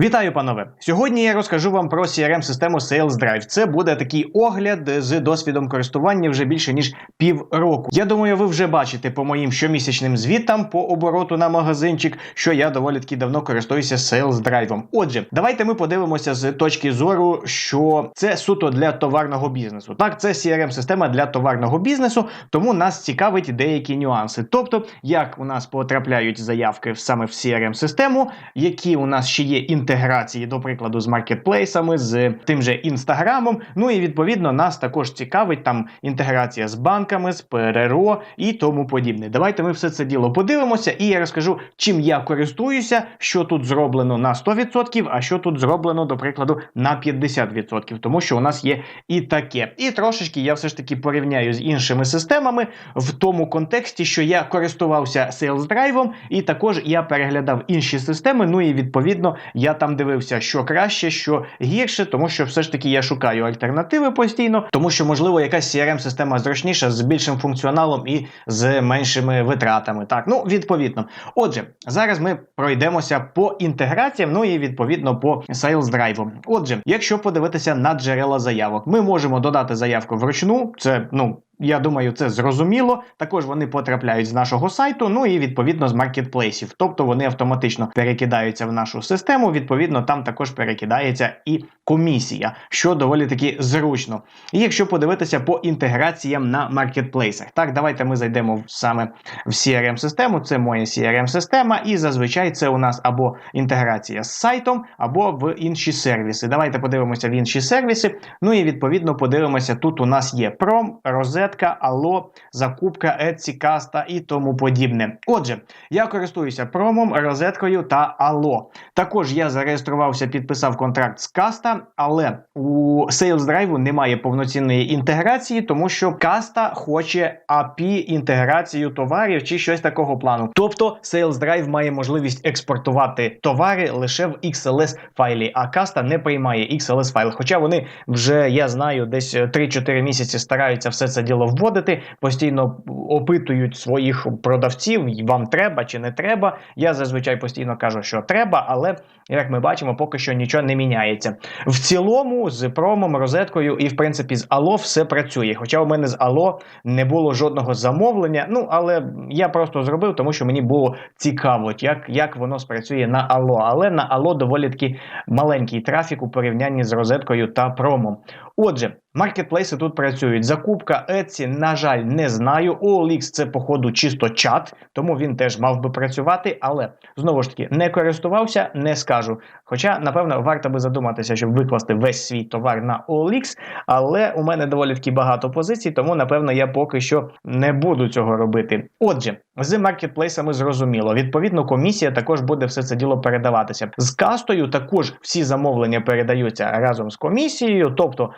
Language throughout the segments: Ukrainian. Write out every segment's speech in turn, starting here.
Вітаю, панове! Сьогодні я розкажу вам про CRM-систему Sales Drive. Це буде такий огляд з досвідом користування вже більше ніж півроку. Я думаю, ви вже бачите по моїм щомісячним звітам по обороту на магазинчик, що я доволі таки давно користуюся Sales Drive. Отже, давайте ми подивимося з точки зору, що це суто для товарного бізнесу. Так, це CRM-система для товарного бізнесу, тому нас цікавить деякі нюанси. Тобто, як у нас потрапляють заявки саме в CRM-систему, які у нас ще є інтеграції, до прикладу, з маркетплейсами, з тим же інстаграмом. Ну і відповідно нас також цікавить там інтеграція з банками, з ПРРО і тому подібне. Давайте ми все це діло подивимося, і я розкажу, чим я користуюся, що тут зроблено на 100%, а що тут зроблено, до прикладу, на 50%, тому що у нас є і таке. І трошечки я все ж таки порівняю з іншими системами в тому контексті, що я користувався Sales Drive, і також я переглядав інші системи. Ну і відповідно я там дивився, що краще, що гірше, тому що все ж таки я шукаю альтернативи постійно, тому що можливо якась crm система зручніша з більшим функціоналом і з меншими витратами. Так, ну відповідно. Отже, зараз ми пройдемося по інтеграціям, ну і відповідно по Sales Drive. Отже, якщо подивитися на джерела заявок, ми можемо додати заявку вручну. Це ну. Я думаю, це зрозуміло. Також вони потрапляють з нашого сайту, ну і відповідно з маркетплейсів. Тобто вони автоматично перекидаються в нашу систему. Відповідно, там також перекидається і комісія, що доволі таки зручно. І якщо подивитися по інтеграціям на маркетплейсах, так, давайте ми зайдемо саме в CRM-систему. Це моя CRM-система, і зазвичай це у нас або інтеграція з сайтом, або в інші сервіси. Давайте подивимося в інші сервіси. Ну і відповідно подивимося, тут у нас є пром, розетка, Allo, закупка, Etsy, Каста і тому подібне. Отже, я користуюся промом, розеткою та Allo. Також я зареєструвався, підписав контракт з Каста, але у Sales Drive немає повноцінної інтеграції, тому що Каста хоче API інтеграцію товарів чи щось такого плану. Тобто Sales Drive має можливість експортувати товари лише в XLS файлі, а Каста не приймає XLS файл. Хоча вони вже я знаю, десь 3-4 місяці стараються все це діло вводити, постійно опитують своїх продавців, вам треба чи не треба. Я зазвичай постійно кажу, що треба, але як ми бачимо, поки що нічого не міняється. В цілому, з промом, розеткою і в принципі з Allo все працює. Хоча у мене з Allo не було жодного замовлення. Ну але я просто зробив, тому що мені було цікаво, як як воно спрацює на Allo. Але на Allo доволі таки маленький трафік у порівнянні з розеткою та промом. Отже, маркетплейси тут працюють. Закупка Etsy, на жаль, не знаю. OLX це, походу, чисто чат, тому він теж мав би працювати, але знову ж таки не користувався, не скажу. Хоча, напевно, варто би задуматися, щоб викласти весь свій товар на OLX, але у мене доволі таки багато позицій, тому напевно я поки що не буду цього робити. Отже, з маркетплейсами зрозуміло. Відповідно, комісія також буде все це діло передаватися. З кастою також всі замовлення передаються разом з комісією, тобто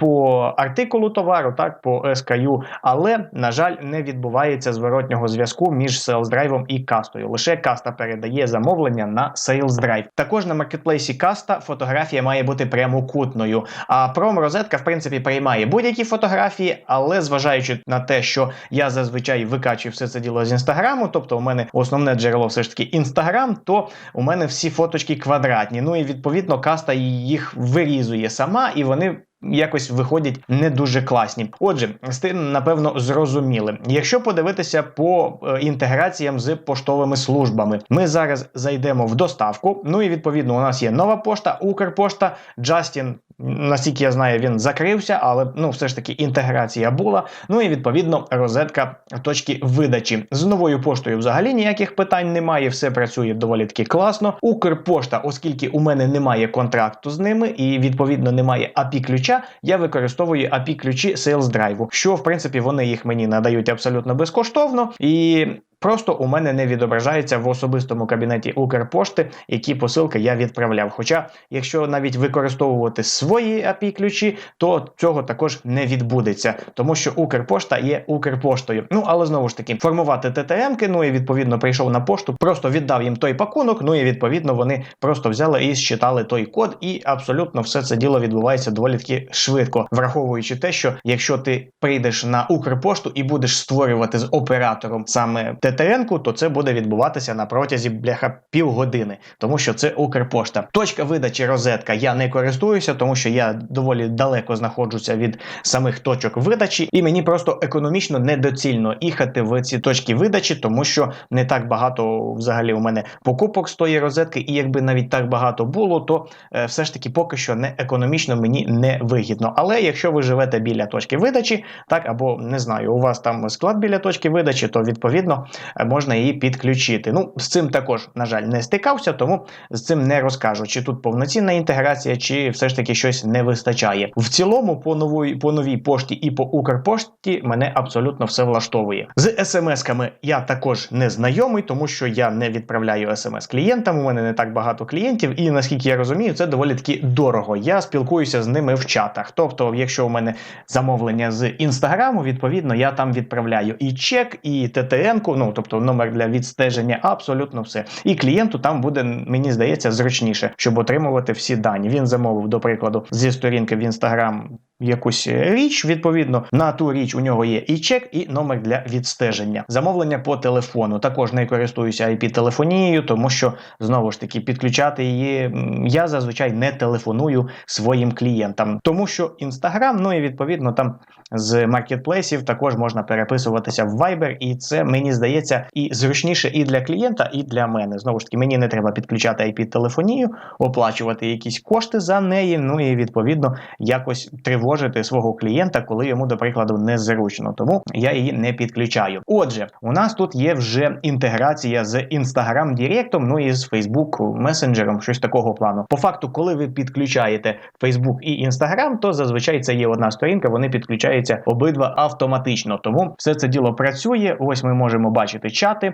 по артикулу товару, так по SKU, але на жаль, не відбувається зворотнього зв'язку між Sales Drive і кастою. Лише каста передає замовлення на Sales Drive. Також на маркетплейсі каста фотографія має бути прямокутною. А промрозетка, в принципі, приймає будь-які фотографії, але зважаючи на те, що я зазвичай викачую все це діло з інстаграму, тобто у мене основне джерело все ж таки інстаграм, то у мене всі фоточки квадратні. Ну і відповідно каста їх вирізує сама, і вони якось виходять не дуже класні. Отже, з тим, напевно, зрозуміли. Якщо подивитися по е, інтеграціям з поштовими службами, ми зараз зайдемо в доставку. Ну і відповідно у нас є нова пошта, Укрпошта, Джастін. Наскільки я знаю, він закрився, але ну все ж таки інтеграція була. Ну і відповідно розетка точки видачі. З новою поштою взагалі ніяких питань немає, все працює доволі таки класно. Укрпошта, оскільки у мене немає контракту з ними і відповідно немає API ключа, я використовую API ключі Sales Drive, що в принципі вони їх мені надають абсолютно безкоштовно і. Просто у мене не відображається в особистому кабінеті Укрпошти, які посилки я відправляв. Хоча, якщо навіть використовувати свої API ключі, то цього також не відбудеться, тому що Укрпошта є Укрпоштою. Ну але знову ж таки, формувати ТТМки, ну і відповідно прийшов на пошту, просто віддав їм той пакунок. Ну і відповідно вони просто взяли і считали той код, і абсолютно все це діло відбувається доволі таки швидко, враховуючи те, що якщо ти прийдеш на Укрпошту і будеш створювати з оператором саме ТТМ, ТТН-ку, то це буде відбуватися на протязі бляха півгодини, тому що це Укрпошта. Точка видачі розетка я не користуюся, тому що я доволі далеко знаходжуся від самих точок видачі, і мені просто економічно недоцільно їхати в ці точки видачі, тому що не так багато взагалі у мене покупок з тої розетки, і якби навіть так багато було, то е, все ж таки поки що не економічно мені не вигідно. Але якщо ви живете біля точки видачі, так або не знаю, у вас там склад біля точки видачі, то відповідно можна її підключити. Ну з цим також на жаль не стикався, тому з цим не розкажу, чи тут повноцінна інтеграція, чи все ж таки щось не вистачає. В цілому, по новій по новій пошті і по Укрпошті мене абсолютно все влаштовує. З смс-ками я також не знайомий, тому що я не відправляю смс клієнтам. У мене не так багато клієнтів, і наскільки я розумію, це доволі таки дорого. Я спілкуюся з ними в чатах. Тобто, якщо у мене замовлення з інстаграму, відповідно, я там відправляю і чек, і ТТН-ку, ну тобто номер для відстеження, абсолютно все. І клієнту там буде, мені здається, зручніше, щоб отримувати всі дані. Він замовив, до прикладу, зі сторінки в інстаграм якусь річ. Відповідно, на ту річ у нього є і чек, і номер для відстеження. Замовлення по телефону. Також не користуюся IP-телефонією, тому що знову ж таки підключати її я зазвичай не телефоную своїм клієнтам, тому що інстаграм, ну і відповідно там з маркетплейсів також можна переписуватися в Viber, і це мені здається і зручніше і для клієнта, і для мене. Знову ж таки, мені не треба підключати IP-телефонію, оплачувати якісь кошти за неї. Ну і відповідно якось тривожити свого клієнта, коли йому, до прикладу, незручно. Тому я її не підключаю. Отже, у нас тут є вже інтеграція з Instagram Директом, ну і з Facebook месенджером, щось такого плану. По факту, коли ви підключаєте Facebook і Instagram, то зазвичай це є одна сторінка, вони підключаються обидва автоматично. Тому все це діло працює. Ось ми можемо бачити чати.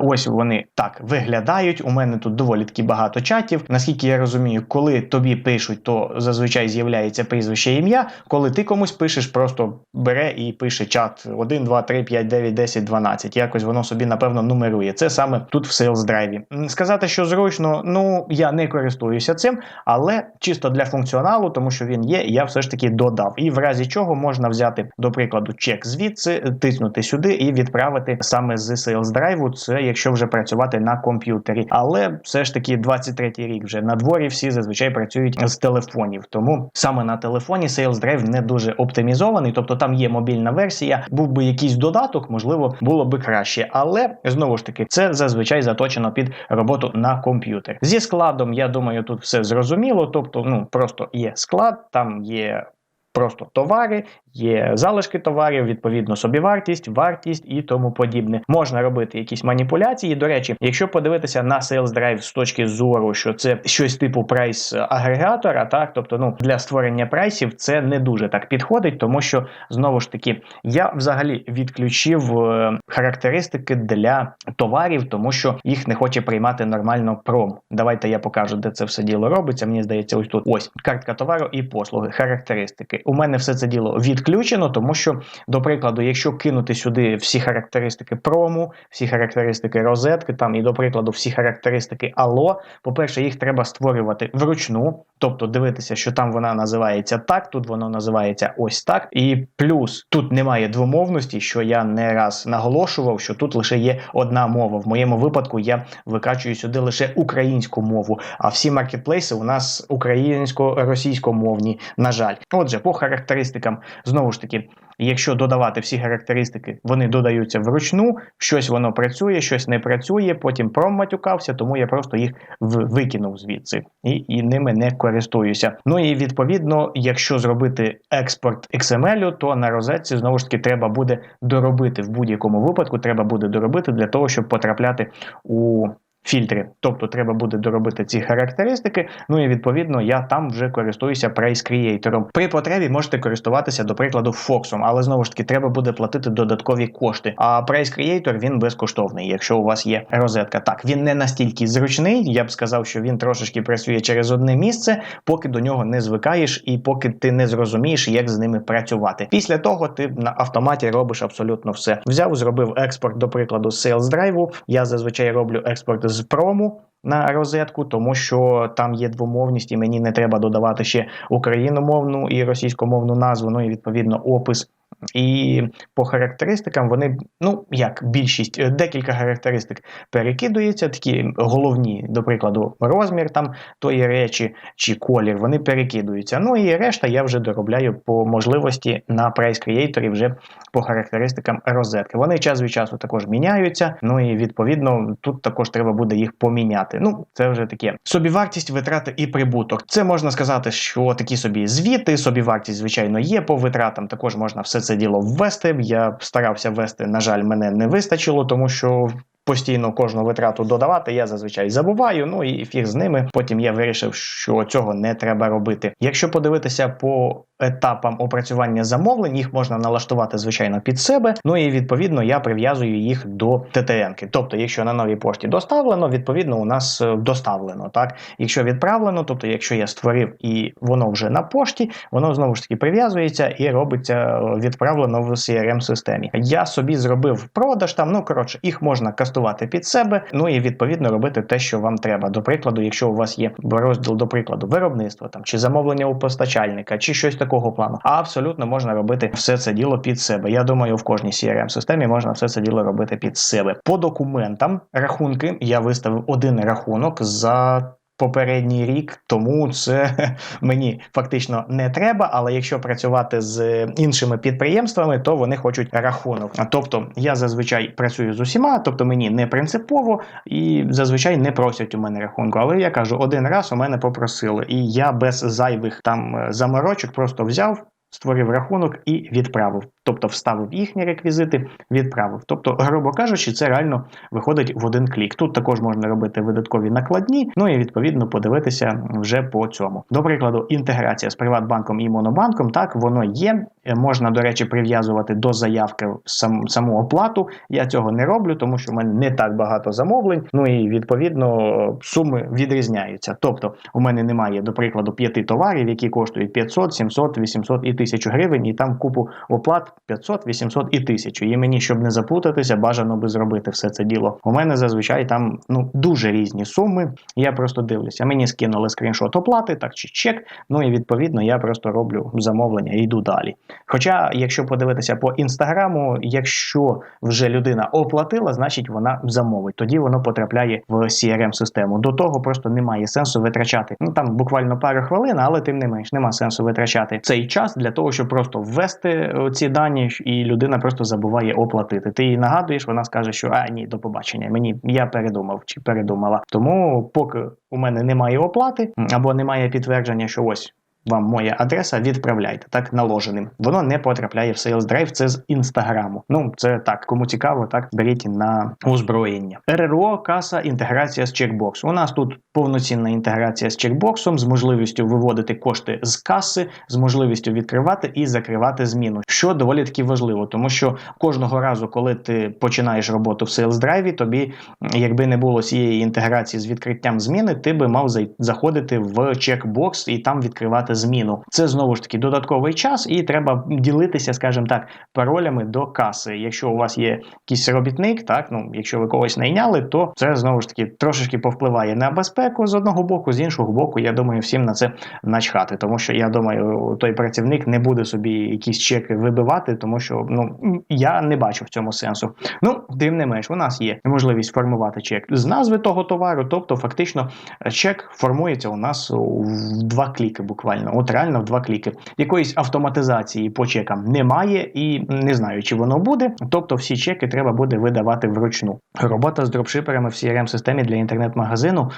Ось вони так виглядають. У мене тут доволі таки багато чатів. Наскільки я розумію, коли тобі пишуть, то зазвичай з'являється прізвище ім'я. Коли ти комусь пишеш, просто бере і пише чат 1, 2, 3, 5, 9, 10, 12. Якось воно собі, напевно, нумерує. Це саме тут в Sales Drive. Сказати, що зручно, ну я не користуюся цим, але чисто для функціоналу, тому що він є, я все ж таки додав. І в разі чого можна взяти, до прикладу, чек звідси, тиснути сюди і відправити саме з Sales Drive. Це якщо вже працювати на комп'ютері. Але все ж таки 23-й рік вже на дворі всі зазвичай працюють з телефонів. Тому саме на телефоні Sales Drive не дуже оптимізований, тобто там є мобільна версія, був би якийсь додаток, можливо, було би краще. Але знову ж таки, це зазвичай заточено під роботу на комп'ютер. Зі складом, я думаю, тут все зрозуміло. Тобто, ну просто є склад, там є. Просто товари, є залишки товарів, відповідно собівартість, вартість і тому подібне. Можна робити якісь маніпуляції. До речі, якщо подивитися на Sales Drive з точки зору, що це щось типу прайс агрегатора, так тобто, ну для створення прайсів це не дуже так підходить, тому що знову ж таки я взагалі відключив е, характеристики для товарів, тому що їх не хоче приймати нормально пром. Давайте я покажу, де це все діло робиться. Мені здається, ось тут ось картка товару і послуги, характеристики. У мене все це діло відключено, тому що, до прикладу, якщо кинути сюди всі характеристики прому, всі характеристики розетки, там і, до прикладу, всі характеристики Алло, по-перше, їх треба створювати вручну, тобто дивитися, що там вона називається так, тут воно називається ось так. І плюс тут немає двомовності, що я не раз наголошував, що тут лише є одна мова. В моєму випадку я викачую сюди лише українську мову, а всі маркетплейси у нас українсько-російськомовні, на жаль. Отже, по характеристикам, знову ж таки, якщо додавати всі характеристики, вони додаються вручну, щось воно працює, щось не працює, потім проматюкався, тому я просто їх викинув звідси і, і ними не користуюся. Ну і відповідно, якщо зробити експорт XML, то на розетці знову ж таки треба буде доробити в будь-якому випадку, треба буде доробити для того, щоб потрапляти у фільтри. Тобто треба буде доробити ці характеристики. Ну і відповідно я там вже користуюся Creator. При потребі можете користуватися, до прикладу, Fox, але знову ж таки треба буде платити додаткові кошти. А Creator він безкоштовний, якщо у вас є розетка. Так, він не настільки зручний. Я б сказав, що він трошечки працює через одне місце, поки до нього не звикаєш, і поки ти не зрозумієш, як з ними працювати. Після того ти на автоматі робиш абсолютно все. Взяв, зробив експорт, до прикладу, Sales Drive. Я зазвичай роблю експорт з прому на розетку, тому що там є двомовність, і мені не треба додавати ще україномовну і російськомовну назву, ну і відповідно опис І по характеристикам вони, ну як більшість, е, декілька характеристик перекидуються, такі головні, до прикладу, розмір там тої речі чи колір, вони перекидуються. Ну і решта я вже доробляю по можливості на Price Creator вже по характеристикам розетки. Вони час від часу також міняються. Ну і відповідно тут також треба буде їх поміняти. Ну це вже таке собівартість, витрати і прибуток. Це можна сказати, що такі собі звіти, собівартість, звичайно, є по витратам. Також можна все це діло ввести. Я старався ввести, на жаль, мене не вистачило, тому що. Постійно кожну витрату додавати, я зазвичай забуваю. Ну і фіг з ними. Потім я вирішив, що цього не треба робити. Якщо подивитися по етапам опрацювання замовлень, їх можна налаштувати звичайно під себе. Ну і відповідно я прив'язую їх до ТТН-ки. Тобто, якщо на новій пошті доставлено, відповідно у нас е, доставлено. Так, якщо відправлено, тобто, якщо я створив і воно вже на пошті, воно знову ж таки прив'язується і робиться е, відправлено в crm системі. Я собі зробив продаж там. Ну коротше, їх можна кастувати під себе. Ну і відповідно робити те, що вам треба. До прикладу, якщо у вас є розділ, до прикладу, виробництва там чи замовлення у постачальника, чи щось такого плану. А абсолютно можна робити все це діло під себе. Я думаю, в кожній crm системі можна все це діло робити під себе. По документам рахунки я виставив один рахунок за. Попередній рік, тому це мені фактично не треба. Але якщо працювати з іншими підприємствами, то вони хочуть рахунок. Тобто я зазвичай працюю з усіма, тобто мені не принципово і зазвичай не просять у мене рахунку. Але я кажу, один раз у мене попросили, і я без зайвих там е, заморочок просто взяв. Створив рахунок і відправив, тобто вставив їхні реквізити, відправив. Тобто, грубо кажучи, це реально виходить в один клік. Тут також можна робити видаткові накладні, ну і відповідно подивитися вже по цьому. До прикладу, інтеграція з Приватбанком і Монобанком, так воно є. Можна, до речі, прив'язувати до заявки сам, саму оплату. Я цього не роблю, тому що в мене не так багато замовлень. Ну і відповідно суми відрізняються. Тобто, у мене немає, до прикладу, п'яти товарів, які коштують 500, 700, 800 і 1000 гривень, і там купу оплат 500, 800 і 1000. І мені, щоб не заплутатися, бажано би зробити все це діло. У мене зазвичай там ну дуже різні суми. Я просто дивлюся. Мені скинули скріншот оплати, так чи чек. Ну і відповідно я просто роблю замовлення і йду далі. Хоча, якщо подивитися по інстаграму, якщо вже людина оплатила, значить вона замовить. Тоді воно потрапляє в crm систему До того просто немає сенсу витрачати. Ну там буквально пару хвилин, але тим не менш нема сенсу витрачати цей час для того, щоб просто ввести е, ці дані, і людина просто забуває оплатити. Ти їй нагадуєш, вона скаже, що а ні, до побачення. Мені я передумав чи передумала. Тому поки у мене немає оплати або немає підтвердження, що ось вам моя адреса, відправляйте так наложеним. Воно не потрапляє в Sales Drive, це з інстаграму. Ну це так, кому цікаво, так беріть на озброєння. РРО, каса, інтеграція з чекбокс. У нас тут повноцінна інтеграція з чекбоксом, з можливістю виводити кошти з каси, з можливістю відкривати і закривати зміну, що доволі таки важливо, тому що кожного разу, коли ти починаєш роботу в Sales Drive, тобі, якби не було цієї інтеграції з відкриттям зміни, ти би мав заходити в чекбокс і там відкривати зміну. Це знову ж таки додатковий час, і треба ділитися, скажімо так, паролями до каси. Якщо у вас є якийсь робітник, так ну якщо ви когось найняли, то це знову ж таки трошечки повпливає на безпеку з одного боку, з іншого боку, я думаю, всім на це начхати. Тому що я думаю, той працівник не буде собі якісь чеки вибивати, тому що ну я не бачу в цьому сенсу. Ну, тим не менш, у нас є можливість формувати чек з назви того товару, тобто фактично чек формується у нас в два кліки буквально реально, от реально в два кліки. Якоїсь автоматизації по чекам немає і не знаю, чи воно буде. Тобто всі чеки треба буде видавати вручну. Робота з дропшиперами в crm системі для інтернет-магазину.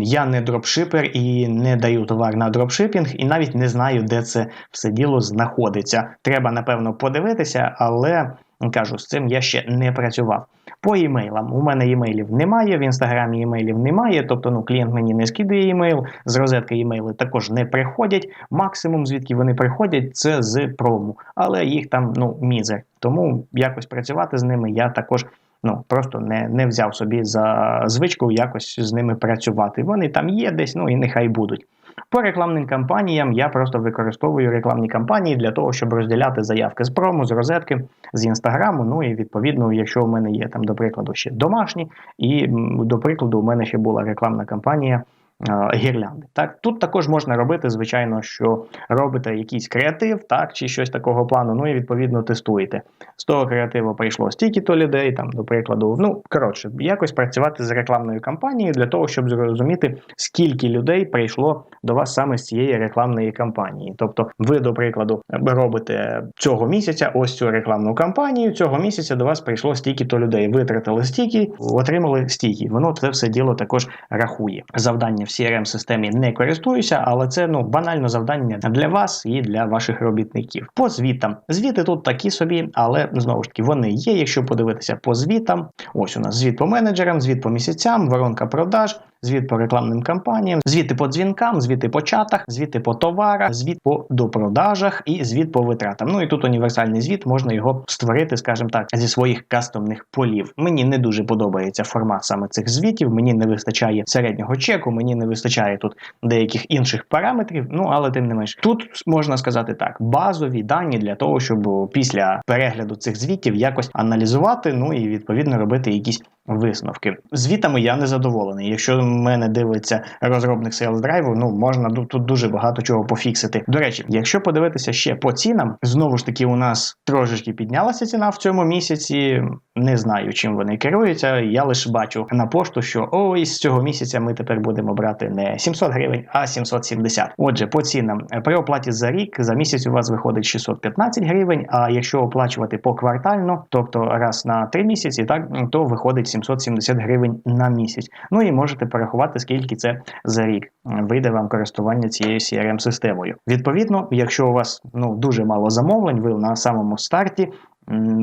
Я не дропшипер і не даю товар на дропшипінг, і навіть не знаю, де це все діло знаходиться. Треба, напевно, подивитися, але кажу, з цим я ще не працював. По імейлам. У мене імейлів немає, в інстаграмі імейлів немає. Тобто ну, клієнт мені не скидує імейл, з розетки імейли також не приходять. Максимум, звідки вони приходять, це з прому. Але їх там ну, мізер. Тому якось працювати з ними я також ну, просто не не взяв собі за звичку якось з ними працювати. Вони там є десь, ну і нехай будуть. По рекламним кампаніям я просто використовую рекламні кампанії для того, щоб розділяти заявки з прому, з розетки, з інстаграму. Ну і відповідно, якщо у мене є там, до прикладу, ще домашні, і до прикладу, у мене ще була рекламна кампанія гірлянди. Так, тут також можна робити, звичайно, що робите якийсь креатив, так, чи щось такого плану, ну і відповідно тестуєте. З того креативу прийшло стільки-то людей, там, до прикладу, ну коротше, якось працювати з рекламною кампанією для того, щоб зрозуміти, скільки людей прийшло до вас саме з цієї рекламної кампанії. Тобто, ви, до прикладу, робите цього місяця ось цю рекламну кампанію. Цього місяця до вас прийшло стільки-то людей. Витратили стільки, отримали стільки. Воно це все діло також рахує. Завдання в crm системі не користуюся, але це ну банально завдання для вас і для ваших робітників. По звітам. Звіти тут такі собі, але знову ж таки вони є. Якщо подивитися по звітам, ось у нас звіт по менеджерам, звіт по місяцям, воронка продаж. Звіт по рекламним кампаніям, звіти по дзвінкам, звіти по чатах, звіти по товарах, звіт по допродажах і звіт по витратам. Ну і тут універсальний звіт, можна його створити, скажімо так, зі своїх кастомних полів. Мені не дуже подобається формат саме цих звітів. Мені не вистачає середнього чеку, мені не вистачає тут деяких інших параметрів. Ну але тим не менш, тут можна сказати так: базові дані для того, щоб після перегляду цих звітів якось аналізувати, ну і відповідно робити якісь висновки. Звітами я не задоволений. Якщо мене дивиться розробник Sales Drive, ну можна тут дуже багато чого пофіксити. До речі, якщо подивитися ще по цінам, знову ж таки, у нас трошечки піднялася ціна в цьому місяці. Не знаю, чим вони керуються. Я лише бачу на пошту, що ой, з цього місяця ми тепер будемо брати не 700 гривень, а 770. Отже, по цінам при оплаті за рік за місяць у вас виходить 615 гривень. А якщо оплачувати поквартально, тобто раз на 3 місяці, так то виходить 770 гривень на місяць. Ну і можете порахувати, скільки це за рік вийде вам користування цією crm системою. Відповідно, якщо у вас ну дуже мало замовлень, ви на самому старті.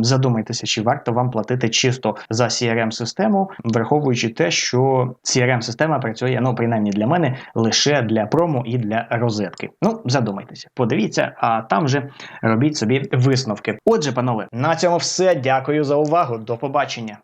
Задумайтеся, чи варто вам платити чисто за crm систему враховуючи те, що crm система працює, ну принаймні для мене, лише для промо і для розетки. Ну, задумайтеся, подивіться, а там вже робіть собі висновки. Отже, панове, на цьому все. Дякую за увагу. До побачення.